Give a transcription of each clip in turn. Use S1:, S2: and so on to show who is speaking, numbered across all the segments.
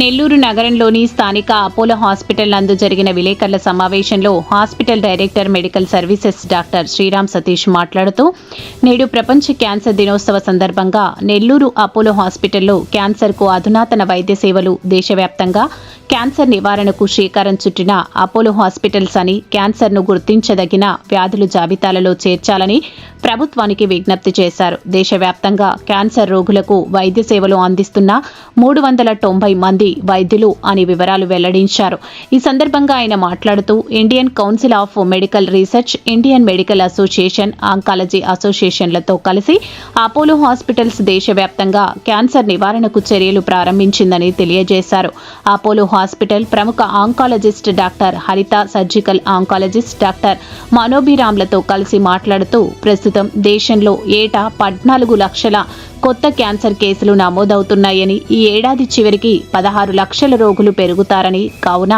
S1: నెల్లూరు నగరంలోని స్థానిక Apollo hospital నందు జరిగిన విలేకరుల సమావేశంలో hospital director medical services doctor Sriram Satish మాట్లాడుతూ నేడు ప్రపంచ క్యాన్సర్ దినోత్సవ సందర్భంగా నెల్లూరు అపోలో హాస్పిటల్లో క్యాన్సర్కు అధునాతన వైద్య సేవలు దేశవ్యాప్తంగా క్యాన్సర్ నివారణకు శ్రీకారం చుట్టిన అపోలో హాస్పిటల్స్ అని క్యాన్సర్ను గుర్తించదగిన వ్యాధుల జాబితాలలో చేర్చాలని ప్రభుత్వానికి విజ్ఞప్తి చేశారు. దేశవ్యాప్తంగా క్యాన్సర్ రోగులకు వైద్య సేవలు అందిస్తున్న మూడు వందల తొంభై మంది వైద్యులు అని వివరాలు వెల్లడించారు. ఈ సందర్భంగా ఆయన మాట్లాడుతూ Indian council of medical research Indian medical association oncology అసోసియేషన్లతో కలిసి అపోలో హాస్పిటల్స్ దేశవ్యాప్తంగా క్యాన్సర్ నివారణకు చర్యలు ప్రారంభించిందని తెలియజేశారు. అపోలో హాస్పిటల్ ప్రముఖ oncologist doctor Haritha surgical oncologist doctor మనోభిరామ్లతో కలిసి మాట్లాడుతూ ప్రస్తుతం దేశంలో ఏటా పద్నాలుగు లక్షల కొత్త క్యాన్సర్ కేసులు నమోదవుతున్నాయని ఈ ఏడాది చివరికి పదహారు లక్షల రోగులు పెరుగుతారని కావున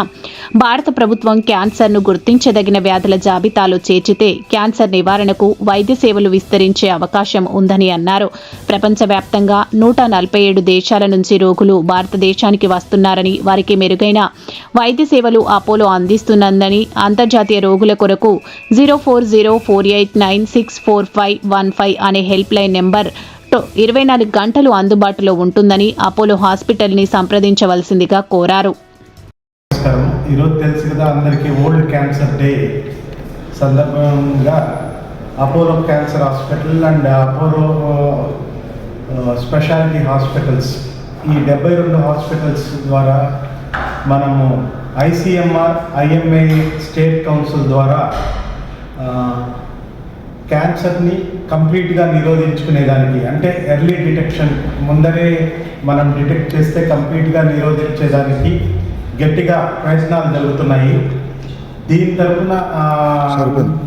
S1: భారత ప్రభుత్వం క్యాన్సర్ను గుర్తించదగిన వ్యాధుల జాబితాలో చేర్చితే క్యాన్సర్ నివారణకు వైద్య సేవలు విస్తరించే అవకాశం ఉందని అన్నారు. ప్రపంచవ్యాప్తంగా నూట నలభై ఏడు దేశాల నుంచి రోగులు భారతదేశానికి వస్తున్నారని వారికి మెరుగైన వైద్య సేవలు అపోలో అందిస్తున్నందని అంతర్జాతీయ రోగుల కొరకు zero four zero four eight nine six four five one five అనే హెల్ప్ లైన్ నెంబర్ ఇరవై నాలుగు గంటలు అందుబాటులో ఉంటుందని అపోలో హాస్పిటల్ని సంప్రదించవలసిందిగా కోరారు.
S2: ఈరోజు తెలుసు కదా అందరికీ ఓల్డ్ క్యాన్సర్ డే సందర్భంగా Apollo cancer hospital and Apollo speciality hospitals. ఈ డెబ్బై రెండు హాస్పిటల్స్ ద్వారా మనము ఐసిఎంఆర్ ఐఎంఏ స్టేట్ కౌన్సిల్ ద్వారా క్యాన్సర్ని కంప్లీట్గా నిరోధించుకునేదానికి అంటే ఎర్లీ డిటెక్షన్ ముందరే మనం డిటెక్ట్ చేస్తే కంప్లీట్గా నిరోధించేదానికి గట్టిగా ప్రయత్నాలు జరుగుతున్నాయి దీని తరఫున.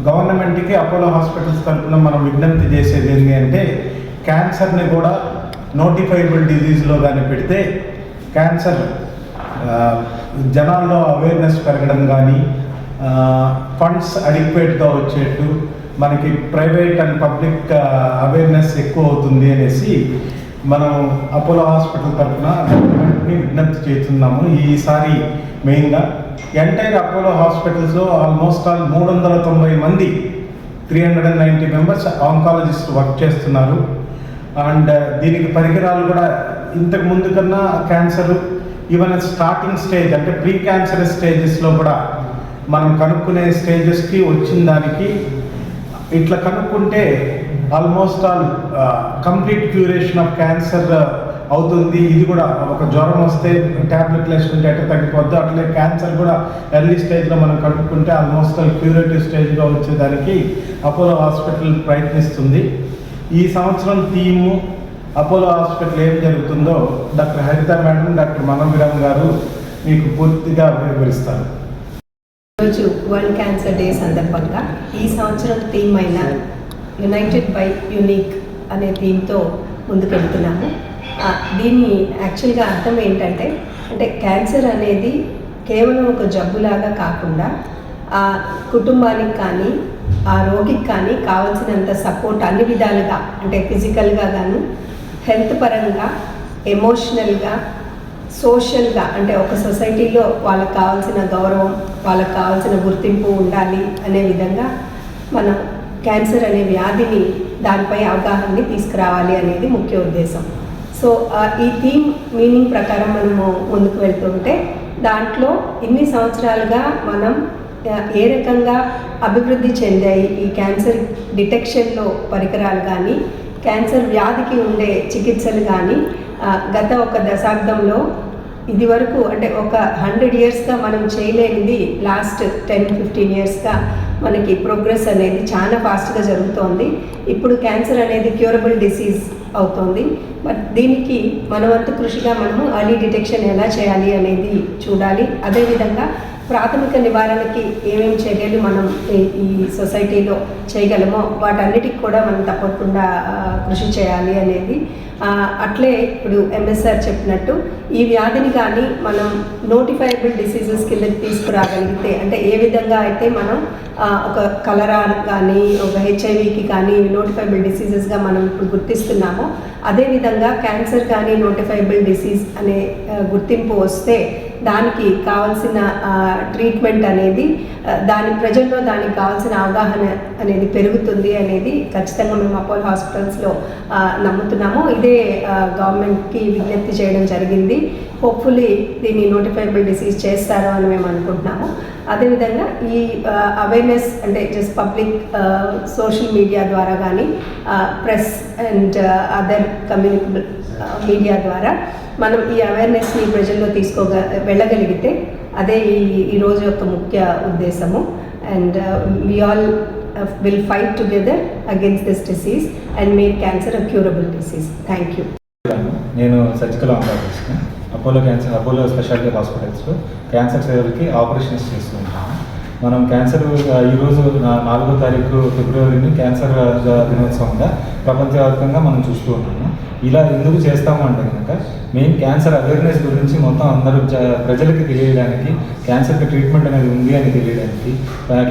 S2: గవర్నమెంట్కి అపోలో హాస్పిటల్స్ తరఫున మనం విజ్ఞప్తి చేసేది ఏంటి అంటే క్యాన్సర్ని కూడా నోటిఫైబుల్ డిజీజ్లో కానీ పెడితే క్యాన్సర్ జనాల్లో అవేర్నెస్ పెరగడం కానీ ఫండ్స్ అడిక్వేట్గా వచ్చేట్టు మనకి ప్రైవేట్ అండ్ పబ్లిక్ అవేర్నెస్ ఎక్కువ అవుతుంది అనేసి మనం అపోలో హాస్పిటల్ తరఫున గవర్నమెంట్ని విజ్ఞప్తి చేస్తున్నాము. ఈసారి మెయిన్గా ఎంటైర్ అపోలో హాస్పిటల్స్లో ఆల్మోస్ట్ ఆల్ మూడు వందల తొంభై మంది three hundred and ninety members oncologist work చేస్తున్నారు. అండ్ దీనికి పరికరాలు కూడా ఇంతకు ముందు కన్నా క్యాన్సర్ ఈవెన్ స్టార్టింగ్ స్టేజ్ అంటే ప్రీ క్యాన్సర్ స్టేజెస్లో కూడా మనం కనుక్కునే స్టేజెస్కి వచ్చిన దానికి ఇట్లా కనుక్కుంటే almost all complete curation of cancer అవుతుంది. ఇది కూడా ఒక జ్వరం వస్తే ట్యాబ్లెట్లు వేసుకుంటే అట్లా తగ్గిపోద్ది. అట్లే క్యాన్సర్ కూడా ఎర్లీ స్టేజ్లో మనం కనుక్కుంటే ఆల్మోస్ట్ ఆల్ క్యూరేటివ్ స్టేజ్లో వచ్చేదానికి అపోలో హాస్పిటల్ ప్రయత్నిస్తుంది. ఈ సంవత్సరం థీము అపోలో హాస్పిటల్ ఏం జరుగుతుందో doctor Haritha madam doctor Manobhiram garu మీకు పూర్తిగా వివరిస్తారు.
S3: ఈరోజు వరల్డ్ క్యాన్సర్ డే సందర్భంగా ఈ సంవత్సరం థీమ్ అయిన యునైటెడ్ బై యునిక్ అనే థీమ్తో ముందుకెళ్తున్నాము దీని యాక్చువల్గా అర్థం ఏంటంటే అంటే క్యాన్సర్ అనేది కేవలం ఒక జబ్బులాగా కాకుండా ఆ కుటుంబానికి కానీ ఆ రోగికి కానీ కావాల్సినంత సపోర్ట్ అన్ని విధాలుగా అంటే ఫిజికల్గా గాను హెల్త్ పరంగా ఎమోషనల్గా సోషల్గా అంటే ఒక సొసైటీలో వాళ్ళకి కావాల్సిన గౌరవం వాళ్ళకి కావాల్సిన గుర్తింపు ఉండాలి అనే విధంగా మనం క్యాన్సర్ అనే వ్యాధిని దానిపై అవగాహనని తీసుకురావాలి అనేది ముఖ్య ఉద్దేశం. సో ఈ థీమ్ మీనింగ్ ప్రకారం మనము ముందుకు వెళ్తుంటే దాంట్లో ఇన్ని సంవత్సరాలుగా మనం ఏ రకంగా అభివృద్ధి చెందాయి ఈ క్యాన్సర్ డిటెక్షన్లో పరికరాలు కానీ క్యాన్సర్ వ్యాధికి ఉండే చికిత్సలు కానీ గత ఒక దశాబ్దంలో ఇది వరకు అంటే ఒక హండ్రెడ్ ఇయర్స్గా మనం చేయలేనిది లాస్ట్ టెన్ ఫిఫ్టీన్ ఇయర్స్గా మనకి ప్రోగ్రెస్ అనేది చాలా ఫాస్ట్గా జరుగుతోంది. ఇప్పుడు క్యాన్సర్ అనేది క్యూరబుల్ డిసీజ్ అవుతోంది. బట్ దీనికి మన వంతు కృషిగా మనము అర్లీ డిటెక్షన్ ఎలా చేయాలి అనేది చూడాలి. అదేవిధంగా ప్రాథమిక నివారణకి ఏమేమి చర్యలు మనం ఈ- ఈ సొసైటీలో చేయగలమో వాటన్నిటికి కూడా మనం తప్పకుండా కృషి చేయాలి అనేది. అట్లే ఇప్పుడు ఎంఎస్ఆర్ చెప్పినట్టు ఈ వ్యాధిని కానీ మనం నోటిఫైబుల్ డిసీజెస్ కిందకి తీసుకురాగలిగితే అంటే ఏ విధంగా అయితే మనం ఒక కలరా కానీ ఒక హెచ్ఐవికి కానీ నోటిఫైబుల్ డిసీజెస్గా మనం ఇప్పుడు గుర్తిస్తున్నామో అదేవిధంగా క్యాన్సర్ కానీ నోటిఫైబుల్ డిసీజ్ అనే గుర్తింపు వస్తే దానికి కావాల్సిన ట్రీట్మెంట్ అనేది దాని ప్రజల్లో దానికి కావాల్సిన అవగాహన అనేది పెరుగుతుంది అనేది ఖచ్చితంగా మేము అపోలో హాస్పిటల్స్లో నమ్ముతున్నాము. ఇదే గవర్నమెంట్కి విజ్ఞప్తి చేయడం జరిగింది. హోప్ఫుల్లీ దీన్ని నోటిఫైబుల్ డిసీజ్ చేస్తారు అని మేము అనుకుంటున్నాము. అదేవిధంగా ఈ అవేర్నెస్ అంటే జస్ట్ పబ్లిక్ సోషల్ మీడియా ద్వారా కానీ press and other communicable media ద్వారా మనం ఈ అవేర్నెస్ని ప్రజల్లో తీసుకోగ వెళ్ళగలిగితే అదే ఈ ఈరోజు యొక్క ముఖ్య ఉద్దేశము. And we all will fight together against this disease and make cancer a curable disease thank you
S4: నేను surgical oncologist Apollo cancer Apollo speciality హాస్పిటల్స్లో క్యాన్సర్ సేవలకి ఆపరేషన్స్ చేస్తూ ఉంటాను. మనం క్యాన్సర్ ఈరోజు నాలుగో తారీఖు ఫిబ్రవరిని క్యాన్సర్ దినోత్సవంగా ప్రపంచవ్యాప్తంగా మనం చూస్తూ ఉన్నాము. ఇలా ఎందుకు చేస్తామంటే కనుక మెయిన్ క్యాన్సర్ అవేర్నెస్ గురించి మొత్తం అందరూ ప్రజలకి తెలియడానికి క్యాన్సర్కి ట్రీట్మెంట్ అనేది ఉంది అని తెలియడానికి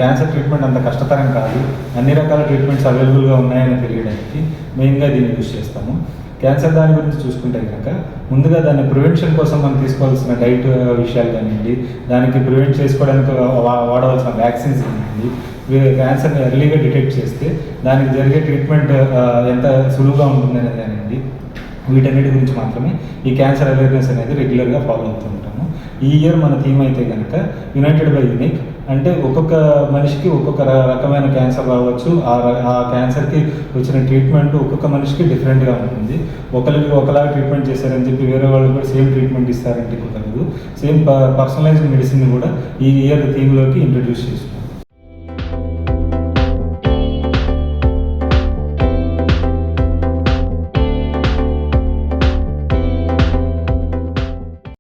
S4: క్యాన్సర్ ట్రీట్మెంట్ అంత కష్టతరం కాదు అన్ని రకాల ట్రీట్మెంట్స్ అవైలబుల్గా ఉన్నాయని తెలియడానికి మెయిన్గా దీన్ని యూజ్ చేస్తాము. క్యాన్సర్ దాని గురించి చూసుకుంటే కనుక ముందుగా దాన్ని ప్రివెన్షన్ కోసం మనం తీసుకోవాల్సిన డైట్ విషయాలు కానివ్వండి దానికి ప్రివెంట్ చేసుకోవడానికి వాడవలసిన వ్యాక్సిన్స్ కానివ్వండి క్యాన్సర్ని ఎర్లీగా డిటెక్ట్ చేస్తే దానికి జరిగే ట్రీట్మెంట్ ఎంత సులువుగా ఉంటుందనేది కానివ్వండి వీటన్నిటి గురించి మాత్రమే ఈ క్యాన్సర్ అవేర్నెస్ అనేది రెగ్యులర్గా ఫాలో అవుతూ ఉంటాము. ఈ ఇయర్ మన థీమ్ అయితే కనుక యునైటెడ్ బై యూనిక్ అంటే ఒక్కొక్క మనిషికి ఒక్కొక్క రకమైన క్యాన్సర్ రావచ్చు. ఆ ఆ క్యాన్సర్కి వచ్చిన ట్రీట్మెంట్ ఒక్కొక్క మనిషికి డిఫరెంట్గా ఉంటుంది. ఒకరికి ఒకలాగా ట్రీట్మెంట్ చేశారని చెప్పి వేరే వాళ్ళు కూడా సేమ్ ట్రీట్మెంట్ ఇస్తారంటే కుదరదు. సేమ్ పర్సనలైజ్డ్ మెడిసిన్ కూడా ఈ ఇయర్ థీమ్లోకి ఇంట్రడ్యూస్ చేస్తున్నాం